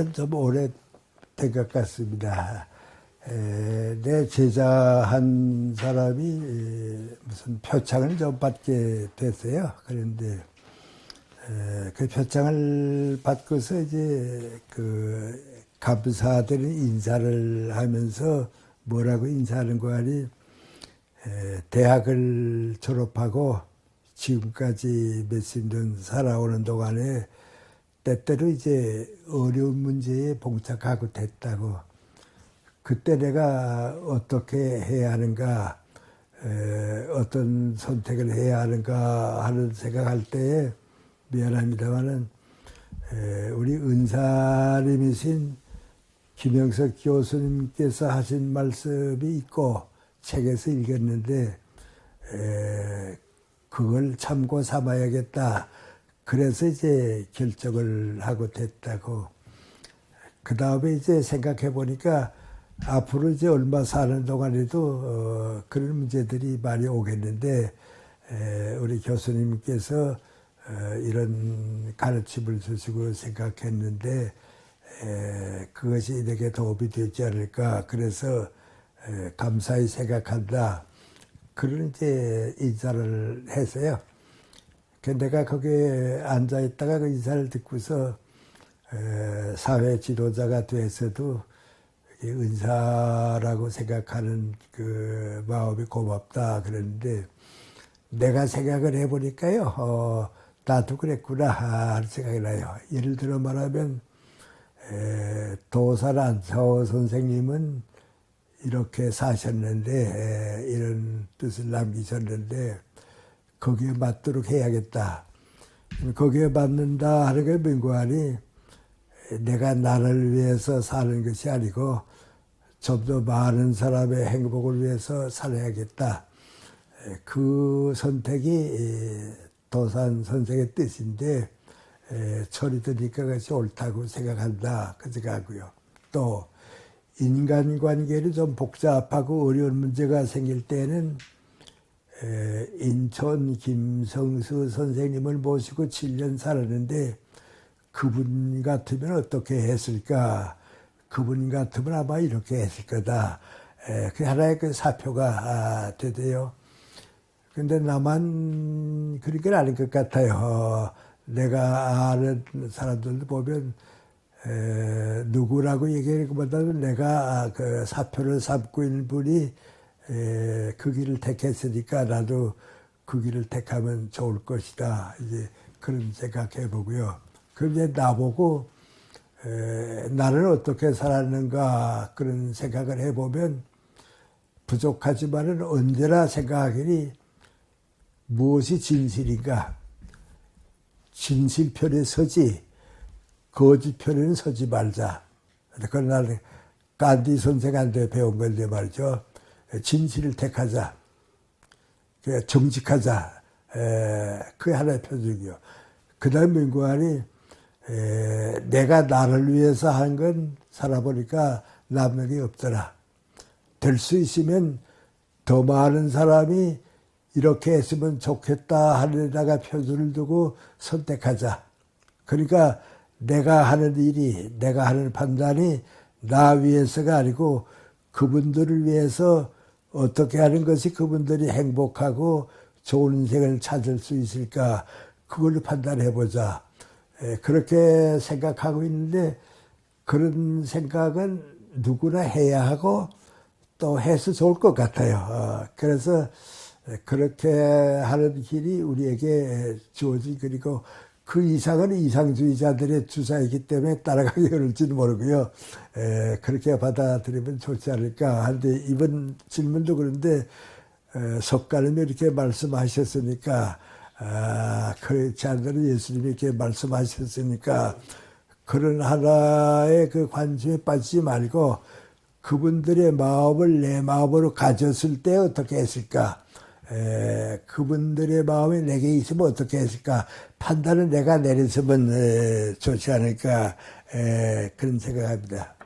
지는 좀 오래 된 것 같습니다. 에, 내 제자 한 사람이 에, 무슨 표창을 좀 받게 됐어요. 그런데 에, 그 표창을 받고서 이제 그 감사드리는 인사를 하면서 뭐라고 인사하는 거 아니 에, 대학을 졸업하고 지금까지 몇십 년 살아오는 동안에 때때로 이제 어려운 문제에 봉착하고 됐다고 그때 내가 어떻게 해야 하는가 에, 어떤 선택을 해야 하는가 하는 생각할 때에 미안합니다만은 에, 우리 은사님이신 김영석 교수님께서 하신 말씀이 있고 책에서 읽었는데 에, 그걸 참고 삼아야겠다. 그래서 이제 결정을 하고 됐다고. 그 다음에 이제 생각해 보니까 앞으로 이제 얼마 사는 동안에도 어, 그런 문제들이 많이 오겠는데 에, 우리 교수님께서 어, 이런 가르침을 주시고 생각했는데 에, 그것이 내게 도움이 되지 않을까 그래서 에, 감사히 생각한다 그런 이제 인사를 했어요. 그 내가 거기에 앉아 있다가 그 인사를 듣고서 에, 사회 지도자가 돼서도 이 은사라고 생각하는 그 마음이 고맙다 그랬는데 내가 생각을 해보니까요 어, 나도 그랬구나 하는 생각이 나요. 예를 들어 말하면 에, 도산 안차호 선생님은 이렇게 사셨는데 에, 이런 뜻을 남기셨는데 거기에 맞도록 해야겠다. 거기에 맞는다 하는 게 민관이 내가 나를 위해서 사는 것이 아니고 좀 더 많은 사람의 행복을 위해서 살아야겠다. 에, 그 선택이 에, 도산 선생의 뜻인데 에, 철이 드니까 그것이 옳다고 생각한다. 그 생각하고요. 또 인간관계를 좀 복잡하고 어려운 문제가 생길 때는 에, 인천 김성수 선생님을 모시고 7년 살았는데 그분 같으면 어떻게 했을까? 그분 같으면 아마 이렇게 했을 거다. 에, 그 하나의 그 사표가 아, 되대요. 근데 나만 그런 건 아닌 것 같아요. 어, 내가 아는 사람들도 보면 에, 누구라고 얘기하는 것보다는 내가 그 사표를 삼고 있는 분이 에, 그 길을 택했으니까 나도 그 길을 택하면 좋을 것이다. 이제 그런 생각해 보고요. 그럼 이제 나보고 에, 나는 어떻게 살았는가 그런 생각을 해보면 부족하지만은 언제나 생각하기니 무엇이 진실인가? 진실 편에 서지 거짓 편에는 서지 말자. 그건 나는 간디 선생한테 배운 건데 말이죠. 진실을 택하자. 그 정직하자. 에, 그게 하나의 표적이요. 그 다음 민구안이 내가 나를 위해서 한 건 살아보니까 남는 게 없더라. 될 수 있으면 더 많은 사람이 이렇게 했으면 좋겠다 하늘에다가 표준을 두고 선택하자. 그러니까 내가 하는 일이, 내가 하는 판단이 나 위해서가 아니고 그분들을 위해서 어떻게 하는 것이 그분들이 행복하고 좋은 인생을 찾을 수 있을까 그걸로 판단해 보자. 그렇게 생각하고 있는데 그런 생각은 누구나 해야 하고 또 해서 좋을 것 같아요. 어, 그래서 그렇게 하는 길이 우리에게 주어진 그리고 그 이상은 이상주의자들의 주사이기 때문에 따라가기 어려울지는 모르고요. 에, 그렇게 받아들이면 좋지 않을까 하는데 이번 질문도 그런데 에, 석가님이 이렇게 말씀하셨으니까 아, 그렇지 않으면 예수님이 이렇게 말씀하셨으니까 그런 하나의 그 관심에 빠지지 말고 그분들의 마음을 내 마음으로 가졌을 때 어떻게 했을까? 에, 그분들의 마음이 내게 있으면 어떻게 했을까? 판단을 내가 내렸으면 에, 좋지 않을까? 에, 그런 생각합니다.